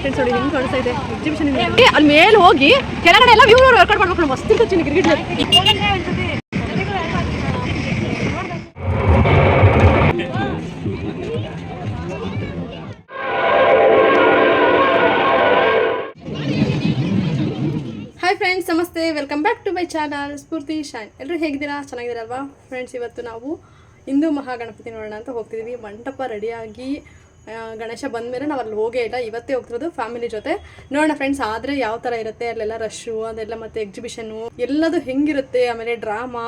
Friends ನೋಡಿ ಹೆಂಗ್ ಕಾಣಿಸ್ತಾ ಇದೆ? ಎಕ್ಸಿಬಿಷನ್ ಅಲ್ಲಿ ಮೇಲೆ ಹೋಗಿ ಕೆಳಗಡೆ ಎಲ್ಲ ವ್ಯೂ ವರ್ಕೌಟ್ ಮಾಡ್ಬೇಕು ಮಸ್ತ್ ಇರ್ತದೆ ಕ್ರಿಕೆಟ್ ಹಾಯ್ ಫ್ರೆಂಡ್ಸ್ ನಮಸ್ತೆ. Welcome back to my channel Spoorthi Shan ಎಲ್ಲರೂ ಹೇಗಿದ್ದೀರಾ? ಚೆನ್ನಾಗಿದ್ದೀರಲ್ವಾ? ಫ್ರೆಂಡ್ಸ್ ಇವತ್ತು ನಾವು ಹಿಂದೂ ಮಹಾಗಣಪತಿ ನೋಡೋಣ ಅಂತ ಹೋಗ್ತಿದ್ದೀವಿ ಮಂಟಪ ರೆಡಿಯಾಗಿ ಗಣೇಶ ಬಂದಮೇಲೆ ನಾವು ಅಲ್ಲಿ ಹೋಗೇ ಇಲ್ಲ. ಇವತ್ತೇ ಹೋಗ್ತಿರೋದು ಫ್ಯಾಮಿಲಿ ಜೊತೆ. ನೋಡೋಣ ಫ್ರೆಂಡ್ಸ್ ಆದರೆ ಯಾವ ಥರ ಇರುತ್ತೆ? ಅಲ್ಲೆಲ್ಲ ರಶ್ಶು ಅದೆಲ್ಲ ಮತ್ತು ಎಕ್ಸಿಬಿಷನ್ನು ಎಲ್ಲದು ಹೆಂಗಿರುತ್ತೆ? ಆಮೇಲೆ ಡ್ರಾಮಾ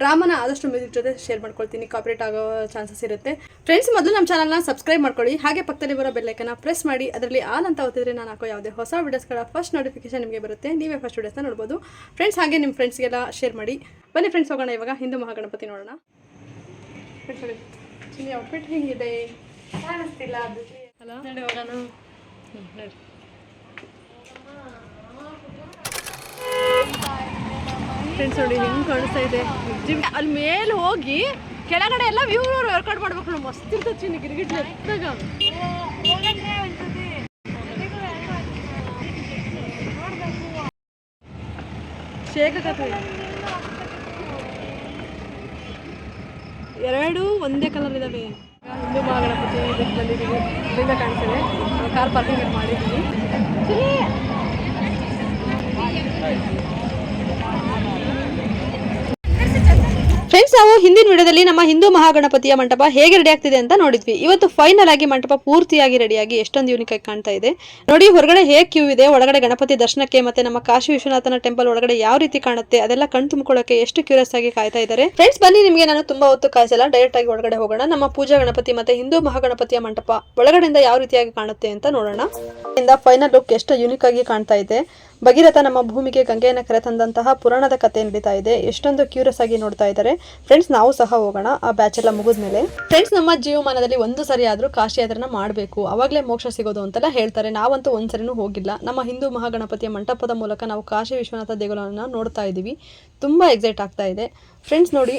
ಡ್ರಾಮಾನ ಆದಷ್ಟು ಮ್ಯೂಸಿಕ್ ಜೊತೆ ಶೇರ್ ಮಾಡ್ಕೊಳ್ತೀನಿ. ಕಾಪರೇಟ್ ಆಗೋ ಚಾನ್ಸಸ್ ಇರುತ್ತೆ. ಫ್ರೆಂಡ್ಸ್ ಮೊದಲು ನಮ್ಮ ಚಾನಲ್ನ ಸಬ್ಸ್ಕ್ರೈಬ್ ಮಾಡ್ಕೊಳ್ಳಿ. ಹಾಗೆ ಪಕ್ಕದಲ್ಲಿ ಬರೋ ಬೆಲ್ಲೈಕನ್ನ ಪ್ರೆಸ್ ಮಾಡಿ. ಅದರಲ್ಲಿ ಆಲ್ ಅಂತ ಓದಿದ್ರೆ ನಾನು ಹಾಕೋ ಯಾವುದೇ ಹೊಸ ವಿಡಿಯೋಸ್ಗಳ ಫಸ್ಟ್ ನೋಟಿಫಿಕೇಶನ್ ನಿಮಗೆ ಬರುತ್ತೆ. ನೀವೇ ಫಸ್ಟ್ ವಿಡಿಯೋಸ್ನ ನೋಡ್ಬೋದು. ಫ್ರೆಂಡ್ಸ್ ಹಾಗೆ ನಿಮ್ಮ ಫ್ರೆಂಡ್ಸ್ಗೆಲ್ಲ ಶೇರ್ ಮಾಡಿ. ಬನ್ನಿ ಫ್ರೆಂಡ್ಸ್ ಹೋಗೋಣ ಇವಾಗ. ಹಿಂದೂ ಮಹಾಗಣಪತಿ ನೋಡೋಣ. ಫ್ರೆಂಡ್ಸ್ ಔಟ್ಫಿಟ್ ಹೆಂಗಿದೆ? ಕಾಣಿಸ್ತಿಲ್ಲ ಅದು ಅಲ್ಲ ನೋಡಿ ಹೋಗೋಣ. ಹ್ಮ್, ನೋಡಿ. ಫ್ರೆಂಡ್ಸ್ ನೋಡಿ ಹೆಂಗ್ ಕಾಣಿಸ್ತಾ ಇದೆ. ಅಲ್ಲಿ ಮೇಲೆ ಹೋಗಿ ಕೆಳಗಡೆ ಎಲ್ಲ ವ್ಯೂ ವರ್ಕೌಟ್ ಮಾಡ್ಬೇಕು ನಾವು ಮಸ್ತ್ ಇರ್ತದೆ ಚಿನ್ನಿ ಗಿರಿಗಿಟ್ ಶೇಖಕತ್ತಿ ಎರಡು ಒಂದೇ ಕಲರ್ ಇದಾವೆ. ಹಿಂದೂ ಮಹಾಗಣಪತಿ ಬಂದಿದ್ದೀವಿ ಇದರಿಂದ ಕಾಣಿಸ್ತಿದೆ ಕಾರ್ ಪಾರ್ಕಿಂಗ್ ಮಾಡಿದ್ದೀವಿ. ಫ್ರೆಂಡ್ಸ್ ನಾವು ಹಿಂದಿನ ವಿಡಿಯೋದಲ್ಲಿ ನಮ್ಮ ಹಿಂದೂ ಮಹಾಗಣಪತಿಯ ಮಂಟಪ ಹೇಗೆ ರೆಡಿ ಆಗ್ತಿದೆ ಅಂತ ನೋಡಿದ್ವಿ. ಇವತ್ತು ಫೈನಲ್ ಆಗಿ ಮಂಟಪ ಪೂರ್ತಿಯಾಗಿ ರೆಡಿಯಾಗಿ ಎಷ್ಟೊಂದು ಯೂನಿಕ್ ಆಗಿ ಕಾಣ್ತಾ ಇದೆ. ನೋಡಿ, ಹೊರಗಡೆ ಹೇಗೆ ಕ್ಯೂ ಇದೆ, ಒಳಗಡೆ ಗಣಪತಿ ದರ್ಶನಕ್ಕೆ ಮತ್ತೆ ನಮ್ಮ ಕಾಶಿ ವಿಶ್ವನಾಥನ ಟೆಂಪಲ್ ಒಳಗಡೆ ಯಾವ ರೀತಿ ಕಾಣುತ್ತೆ, ಅದೆಲ್ಲ ಕಣ್ ತುಂಬಿಕೊಳ್ಳಕ್ಕೆ ಎಷ್ಟು ಕ್ಯೂರಿಯಸ್ ಆಗಿ ಕಾಯ್ತಾ ಇದ್ದಾರೆ. ಫ್ರೆಂಡ್ಸ್ ಬನ್ನಿ, ನಿಮಗೆ ನಾನು ತುಂಬಾ ಹೊತ್ತು ಕಾಯಿಸಲ್ಲ. ಡೈರೆಕ್ಟ್ ಆಗಿ ಒಳಗಡೆ ಹೋಗೋಣ. ನಮ್ಮ ಪೂಜಾ ಗಣಪತಿ ಮತ್ತೆ ಹಿಂದೂ ಮಹಾಗಣಪತಿಯ ಮಂಟಪ ಒಳಗಡೆಯಿಂದ ಯಾವ ರೀತಿಯಾಗಿ ಕಾಣುತ್ತೆ ಅಂತ ನೋಡೋಣ. ಇಂದ ಫೈನಲ್ ಲುಕ್ ಎಷ್ಟು ಯೂನಿಕ್ ಆಗಿ ಕಾಣ್ತಾ ಇದೆ. ಭಗೀರಥ ನಮ್ಮ ಭೂಮಿಗೆ ಗಂಗೆಯನ್ನು ಕರೆತಂದಂತಹ ಪುರಾಣದ ಕಥೆ ನಡೀತಾ ಇದೆ. ಎಷ್ಟೊಂದು ಕ್ಯೂರಿಯಸ್ ಆಗಿ ನೋಡ್ತಾ ಇದ್ದಾರೆ. ಫ್ರೆಂಡ್ಸ್ ನಾವು ಸಹ ಹೋಗೋಣ. ಆ ಬ್ಯಾಚ್ ಎಲ್ಲ ಮುಗಿದ್ಮೇಲೆ ಫ್ರೆಂಡ್ಸ್ ನಮ್ಮ ಜೀವಮಾನದಲ್ಲಿ ಒಂದು ಸರಿ ಆದರೂ ಕಾಶಿ ಯಾತ್ರೆನ ಮಾಡಬೇಕು. ಅವಾಗಲೇ ಮೋಕ್ಷ ಸಿಗೋದು ಅಂತೆಲ್ಲ ಹೇಳ್ತಾರೆ. ನಾವಂತೂ ಒಂದ್ಸರಿನೂ ಹೋಗಿಲ್ಲ. ನಮ್ಮ ಹಿಂದೂ ಮಹಾಗಣಪತಿಯ ಮಂಟಪದ ಮೂಲಕ ನಾವು ಕಾಶಿ ವಿಶ್ವನಾಥ ದೇಗುಲವನ್ನು ನೋಡ್ತಾ ಇದ್ದೀವಿ. ತುಂಬ ಎಕ್ಸೈಟ್ ಆಗ್ತಾ ಇದೆ. ಫ್ರೆಂಡ್ಸ್ ನೋಡಿ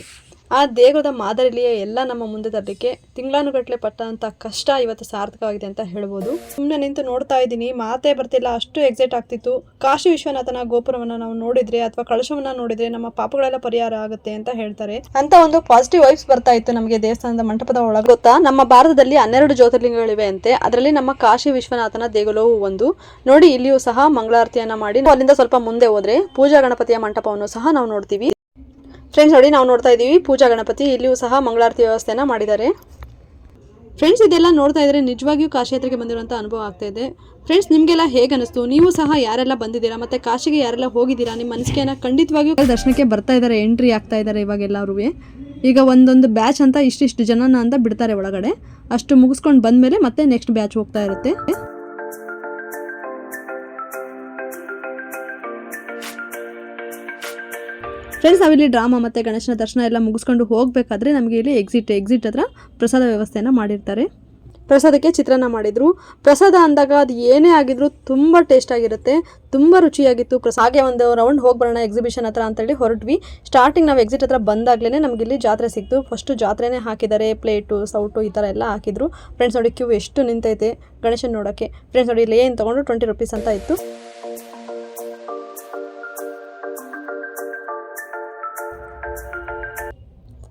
ಆ ದೇಗುಲದ ಮಾದರಿಲಿಯೇ ಎಲ್ಲ ನಮ್ಮ ಮುಂದೆ ತರಲಿಕ್ಕೆ ತಿಂಗಳಾನುಗಟ್ಟಲೆ ಪಟ್ಟಂತ ಕಷ್ಟ ಇವತ್ತು ಸಾರ್ಥಕವಾಗಿದೆ ಅಂತ ಹೇಳ್ಬೋದು. ಸುಮ್ಮನೆ ನಿಂತು ನೋಡ್ತಾ ಇದ್ದೀನಿ, ಮಾತೇ ಬರ್ತಿಲ್ಲ, ಅಷ್ಟು ಎಕ್ಸೈಟ್ ಆಗ್ತಿತ್ತು. ಕಾಶಿ ವಿಶ್ವನಾಥನ ಗೋಪುರವನ್ನ ನಾವು ನೋಡಿದ್ರೆ ಅಥವಾ ಕಳಶವನ್ನ ನೋಡಿದ್ರೆ ನಮ್ಮ ಪಾಪಗಳೆಲ್ಲ ಪರಿಹಾರ ಆಗುತ್ತೆ ಅಂತ ಹೇಳ್ತಾರೆ. ಅಂತ ಒಂದು ಪಾಸಿಟಿವ್ ವೈಬ್ಸ್ ಬರ್ತಾ ಇತ್ತು ನಮಗೆ ದೇವಸ್ಥಾನದ ಮಂಟಪದ ಒಳಗೆ. ನಮ್ಮ ಭಾರತದಲ್ಲಿ ಹನ್ನೆರಡು ಜ್ಯೋತಿರ್ಲಿಂಗಗಳಿವೆ ಅಂತೆ. ಅದರಲ್ಲಿ ನಮ್ಮ ಕಾಶಿ ವಿಶ್ವನಾಥನ ದೇಗುಲವು ಒಂದು. ನೋಡಿ, ಇಲ್ಲಿಯೂ ಸಹ ಮಂಗಳಾರತಿಯನ್ನ ಮಾಡಿ ಅಲ್ಲಿಂದ ಸ್ವಲ್ಪ ಮುಂದೆ ಹೋದ್ರೆ ಪೂಜಾ ಗಣಪತಿಯ ಮಂಟಪವನ್ನು ಸಹ ನಾವು ನೋಡ್ತೀವಿ. ಫ್ರೆಂಡ್ಸ್ ನೋಡಿ ನಾವು ನೋಡ್ತಾ ಇದ್ದೀವಿ ಪೂಜಾ ಗಣಪತಿ, ಇಲ್ಲಿಯೂ ಸಹ ಮಂಗಳಾರತಿ ವ್ಯವಸ್ಥೆನ ಮಾಡಿದ್ದಾರೆ. ಫ್ರೆಂಡ್ಸ್ ಇದೆಲ್ಲ ನೋಡ್ತಾ ಇದ್ದರೆ ನಿಜವಾಗಿಯೂ ಕಾಶಿ ಯಾತ್ರೆಗೆ ಬಂದಿರುವಂಥ ಅನುಭವ ಆಗ್ತಾ ಇದೆ. ಫ್ರೆಂಡ್ಸ್ ನಿಮಗೆಲ್ಲ ಹೇಗೆ ಅನಿಸ್ತು? ನೀವು ಸಹ ಯಾರೆಲ್ಲ ಬಂದಿದ್ದೀರಾ? ಮತ್ತು ಕಾಶಿಗೆ ಯಾರೆಲ್ಲ ಹೋಗಿದ್ದೀರಾ? ನಿಮ್ಮ ಅನಿಸಿಕೆನ ಖಂಡಿತವಾಗಿಯೂ ದರ್ಶನಕ್ಕೆ ಬರ್ತಾ ಇದ್ದಾರೆ ಎಂಟ್ರಿ ಆಗ್ತಾ ಇದ್ದಾರೆ ಇವಾಗ ಎಲ್ಲರೂ ಈಗ ಒಂದೊಂದು ಬ್ಯಾಚ್ ಅಂತ ಇಷ್ಟಿಷ್ಟು ಜನನ ಅಂತ ಬಿಡ್ತಾರೆ ಒಳಗಡೆ. ಅಷ್ಟು ಮುಗಿಸ್ಕೊಂಡು ಬಂದಮೇಲೆ ಮತ್ತೆ ನೆಕ್ಸ್ಟ್ ಬ್ಯಾಚ್ ಹೋಗ್ತಾ ಇರುತ್ತೆ. ಫ್ರೆಂಡ್ಸ್ ನಾವಿಲ್ಲಿ ಡ್ರಾಮಾ ಮತ್ತು ಗಣೇಶನ ದರ್ಶನ ಎಲ್ಲ ಮುಗಿಸ್ಕೊಂಡು ಹೋಗಬೇಕಾದ್ರೆ ನಮಗೆ ಇಲ್ಲಿ ಎಕ್ಸಿಟ್ ಎಕ್ಸಿಟ್ ಹತ್ರ ಪ್ರಸಾದ ವ್ಯವಸ್ಥೆಯನ್ನು ಮಾಡಿರ್ತಾರೆ. ಪ್ರಸಾದಕ್ಕೆ ಚಿತ್ರಾನ್ನ ಮಾಡಿದರು. ಪ್ರಸಾದ ಅಂದಾಗ ಅದು ಏನೇ ಆಗಿದ್ರು ತುಂಬ ಟೇಸ್ಟ್ ಆಗಿರುತ್ತೆ, ತುಂಬ ರುಚಿಯಾಗಿತ್ತು. ಪ್ರಸಾದ ಹಾಗೆ ಒಂದು ರೌಂಡ್ ಹೋಗಿ ಬರೋಣ ಎಕ್ಸಿಬಿಷನ್ ಹತ್ರ ಅಂತೇಳಿ ಹೊರಟ್ವಿ. ಸ್ಟಾರ್ಟಿಂಗ್ ನಾವು ಎಕ್ಸಿಟ್ ಹತ್ರ ಬಂದಾಗಲೇ ನಮಗೆ ಇಲ್ಲಿ ಜಾತ್ರೆ ಸಿಕ್ತು. ಫಸ್ಟು ಜಾತ್ರೆನೇ ಹಾಕಿದ್ದಾರೆ ಪ್ಲೇಟು ಸೌಟು ಈ ಥರ ಎಲ್ಲ ಹಾಕಿದ್ರು. ಫ್ರೆಂಡ್ಸ್ ನೋಡಿ ಕ್ಯೂ ಎಷ್ಟು ನಿಂತೈತೆ ಗಣೇಶನ್ ನೋಡೋಕ್ಕೆ. ಫ್ರೆಂಡ್ಸ್ ನೋಡಿ ಇಲ್ಲಿ ಏನು ತೊಗೊಂಡು ಟ್ವೆಂಟಿ ರುಪೀಸ್ ಅಂತ ಇತ್ತು.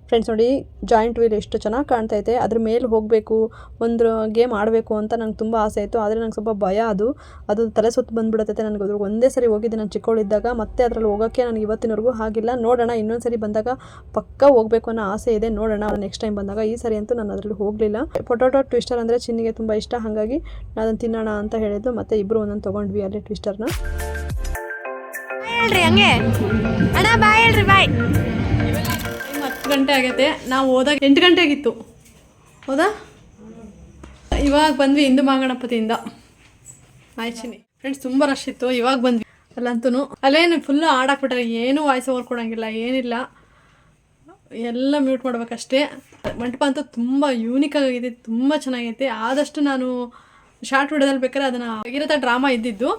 ಫ್ರೆಂಡ್ಸ್ ನೋಡಿ ಜಾಯಿಂಟ್ ವೀಲ್ ಎಷ್ಟು ಚೆನ್ನಾಗಿ ಕಾಣ್ತಾ ಇದೆ, ಅದ್ರ ಮೇಲೆ ಹೋಗಬೇಕು, ಒಂದು ಗೇಮ್ ಆಡಬೇಕು ಅಂತ ನಂಗೆ ತುಂಬ ಆಸೆ ಇತ್ತು, ಆದರೆ ನಂಗೆ ಸ್ವಲ್ಪ ಭಯ ಅದು. ಅದು ತಲೆ ಸುತ್ತು ಬಂದುಬಿಡುತ್ತೆ ನನಗೆ ಅದ್ರ ಒಂದೇ ಸರಿ ಹೋಗಿದ್ದೆ ನಾನು ಚಿಕ್ಕವಳಿದ್ದಾಗ ಮತ್ತೆ ಅದರಲ್ಲಿ ಹೋಗೋಕ್ಕೆ ನನಗೆ ಇವತ್ತಿನವರೆಗೂ ಆಗಿಲ್ಲ. ನೋಡೋಣ, ಇನ್ನೊಂದು ಸರಿ ಬಂದಾಗ ಪಕ್ಕ ಹೋಗಬೇಕು ಅನ್ನೋ ಆಸೆ ಇದೆ, ನೋಡೋಣ ನೆಕ್ಸ್ಟ್ ಟೈಮ್ ಬಂದಾಗ, ಈ ಸರಿ ಅಂತೂ ನಾನು ಅದರಲ್ಲಿ ಹೋಗಲಿಲ್ಲ. ಪೊಟೊಟೊ ಟ್ವಿಸ್ಟರ್ ಅಂದರೆ ಚಿನ್ನಿಗೆ ತುಂಬ ಇಷ್ಟ, ಹಾಗಾಗಿ ನಾನು ತಿನ್ನೋಣ ಅಂತ ಹೇಳಿದ್ದು ಮತ್ತೆ ಇಬ್ಬರು ಒಂದೊಂದು ತೊಗೊಂಡ್ವಿ ಅಲ್ಲಿ ಟ್ವಿಸ್ಟರ್ನ ಹೇಳ್ರಿ ಹಂಗೆ. ಅಣ್ಣ ಬಾಯ್ ಹೇಳ್ರಿ ಬಾಯ್ ಹತ್ತು ಗಂಟೆ ಆಗೈತೆ. ನಾವು ಹೋದಾಗ ಎಂಟು ಗಂಟೆ ಆಗಿತ್ತು ಹೌದಾ? ಇವಾಗ ಬಂದ್ವಿ ಹಿಂದೂ ಮಹಾಗಣಪತಿಯಿಂದ ಆಯ್ಚಿನಿ ಫ್ರೆಂಡ್ಸ್ ತುಂಬ ರಶ್ ಇತ್ತು. ಇವಾಗ ಬಂದ್ವಿ. ಅಲ್ಲಂತೂ ಅಲ್ಲೇನು ಫುಲ್ಲು ಹಾಡಾಕ್ಬಿಟ್ಟಾರೆ. ಏನೂ ವಾಯ್ಸ್ ಓವರ್ ಕೊಡೋಂಗಿಲ್ಲ, ಏನಿಲ್ಲ. ಎಲ್ಲ ಮ್ಯೂಟ್ ಮಾಡ್ಬೇಕಷ್ಟೇ. ಮಂಟಪ ಅಂತೂ ತುಂಬ ಯೂನಿಕ್ ಆಗಿದೆ ತುಂಬ ಚೆನ್ನಾಗೈತೆ. ಆದಷ್ಟು ನಾನು ಶಾರ್ಟ್ ವಿಡಿಯೋದಲ್ಲಿ ಬೇಕಾದ್ರೆ ಅದನ್ನು ಆಗಿರೋ ಡ್ರಾಮಾ ಇದ್ದಿದ್ದು.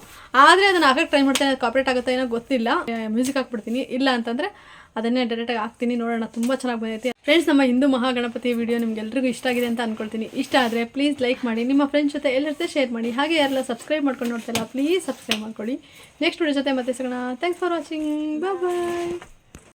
ಆದರೆ ಅದನ್ನು ಹಾಕಕ್ಕೆ ಟ್ರೈ ಮಾಡ್ತೇನೆ ಕಾಪ್ರೇಟ್ ಆಗುತ್ತೆ ಏನೋ ಗೊತ್ತಿಲ್ಲ. ಮ್ಯೂಸಿಕ್ ಹಾಕ್ಬಿಡ್ತೀನಿ. ಇಲ್ಲ ಅಂತಂದರೆ ಅದನ್ನೇ ಡೈರೆಕ್ಟಾಗಿ ಹಾಕ್ತೀನಿ ನೋಡೋಣ, ತುಂಬ ಚೆನ್ನಾಗಿ ಬಂದೈತಿ. ಫ್ರೆಂಡ್ಸ್ ನಮ್ಮ ಹಿಂದೂ ಮಹಾಗಣಪತಿ ವಿಡಿಯೋ ನಿಮ್ಗೆಲ್ರಿಗೂ ಇಷ್ಟ ಆಗಿದೆ ಅಂತ ಅನ್ಕೊಳ್ತೀನಿ. ಇಷ್ಟ ಆದರೆ ಪ್ಲೀಸ್ ಲೈಕ್ ಮಾಡಿ, ನಿಮ್ಮ ಫ್ರೆಂಡ್ಸ್ ಜೊತೆ ಎಲ್ಲರ ಶೇರ್ ಮಾಡಿ, ಹಾಗೆ ಯಾರೆಲ್ಲ ಸಬ್ಸ್ಕ್ರೈಬ್ ಮಾಡ್ಕೊಂಡು ನೋಡ್ತಾಯಿಲ್ಲ ಪ್ಲೀಸ್ ಸಬ್ಸ್ಕ್ರೈಬ್ ಮಾಡ್ಕೊಳ್ಳಿ. ನೆಕ್ಸ್ಟ್ ವಿಡಿಯೋ ಜೊತೆ ಮತ್ತೆ ಸಿಗೋಣ. Thanks for watching bye